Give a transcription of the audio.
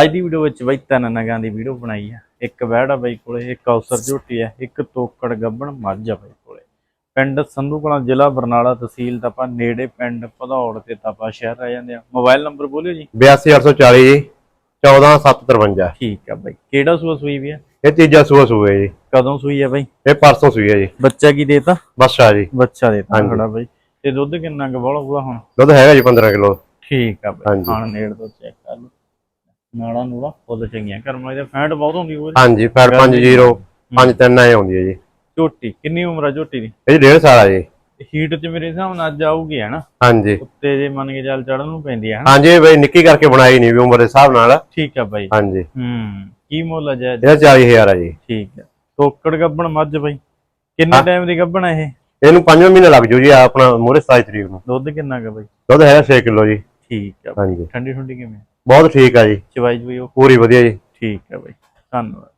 ਅੱਜ ਦੀ ਵੀਡੀਓ ਵਿੱਚ ਬਈ ਤਿੰਨ ਨਗਾਂ ਦੀ ਵੀਡੀਓ ਬਣਾਈ ਆ। ਇੱਕ ਵਹਿੜਾ ਬਾਈ ਕੋਲੇ ਇੱਕ ਔਸਰ ਝੋਟੀ ਆ ਇੱਕ ਤੋਕੜ ਗੱਬਣ ਮੱਝ ਆ ਬਾਈ ਕੋਲੇ। ਪਿੰਡ ਸੰਧੂ ਕਲਾਂ ਜ਼ਿਲ੍ਹਾ ਬਰਨਾਲਾ ਤਹਿਸੀਲ ਤਪਾ ਨੇੜੇ ਪਿੰਡ ਭਦੌੜ ਤੇ ਤਪਾ ਸ਼ਹਿਰ ਰਹਿ ਜਾਂਦੇ ਆ। ਮੋਬਾਈਲ ਨੰਬਰ ਬੋਲਿਓ ਜੀ। 82840 ਜੀ 14753 ਠੀਕ ਆ ਬਾਈ। ਕਿਹੜਾ ਸੂਆ ਸੂਈ ਵੀ ਆ? ਇਹ ਤੀਜਾ ਸੂਆ ਸੂਆ ਜੀ। ਕਦੋਂ ਸੂਈ ਆ ਬਾਈ? ਇਹ ਪਰਸੋਂ ਸੂਈ ਹੈ ਜੀ। ਬੱਚਾ ਕੀ ਦੇਤਾ? ਬੱਸਾ ਜੀ। ਬੱਚਾ ਦੇਤਾ। ਖੜਾ ਬਾਈ। ਤੇ ਦੁੱਧ ਕਿੰਨਾ ਕੁ ਬੋਲਾ ਹੋਊਗਾ ਹੁਣ? ਦੁੱਧ ਹੈਗਾ ਜੀ 15 ਕਿਲੋ। ਠੀਕ ਆ ਬਾਈ। ਖਾਣ ਨੇੜ ਤੋਂ ਚੈੱਕ ਕਰ ਲਓ। ਨਾੜਾ ਨੂੜਾ ਫੁੱਲ ਚੰਗੀਆਂ। ਕਰਮ ਇਹਦੇ ਫੈਂਟ ਬਹੁਤ ਹੁੰਦੀ ਹੋਵੇ ਹਾਂਜੀ ਫੈਟ 50 53 ਐ ਆਉਂਦੀ ਹੈ ਜੀ। ਝੋਟੀ ਕਿੰਨੀ ਉਮਰ ਆ ਝੋਟੀ ਦੀ? ਇਹ ਡੇਢ ਸਾਲ ਆ ਜੀ। ਹੀਟ ਚ ਮੇਰੇ ਹਿਸਾਬ ਨਾਲ ਅੱਜ ਆਊਗੀ ਹੈ ਨਾ? ਹਾਂਜੀ। ਉੱਤੇ ਜੇ ਮੰਨ ਕੇ ਚੱਲ ਚੜਨ ਨੂੰ ਪੈਂਦੀ ਹੈ ਹਨਾ ਹਾਂਜੀ ਬਈ ਨਿੱਕੀ ਕਰਕੇ ਬਣਾਈ ਨਹੀਂ ਵੀ ਉਮਰ ਦੇ ਹਿਸਾਬ ਨਾਲ। ਠੀਕ ਆ ਬਾਈ। ਹਾਂਜੀ। ਹੂੰ ਕੀ ਮੁੱਲ ਆ ਜਾਇਜ਼ ਇਹਦਾ 40000 ਆ ਜੀ। ਠੀਕ ਆ। ਤੋਕੜ ਗੱਬਣ ਮੱਝ ਬਾਈ। ਕਿੰਨੇ ਟਾਈਮ ਦੀ ਗੱਬਣ ਆ ਇਹ? ਇਹਨੂੰ 5 ਮਹੀਨੇ ਲੱਗ ਜੂ ਜੀ ਆਪਣਾ ਮੂਰੇ 27 ਤਰੀਕ ਨੂੰ। ਦੁੱਧ ਕਿੰਨਾ ਗਾ ਬਾਈ? ਦੁੱਧ ਹੈਗਾ 6 ਕਿਲੋ ਜੀ। ਠੀਕ ਆ ਹਾਂਜੀ। ਠੰਡੀ ਠੰਡੀ ਕਿਵੇਂ? ਬਹੁਤ ਠੀਕ ਆ ਜੀ। ਚਵਾਈ ਚਵਾਈ ਉਹ ਪੂਰੀ ਵਧੀਆ ਜੀ। ਠੀਕ ਆ ਬਾਈ। ਧੰਨਵਾਦ।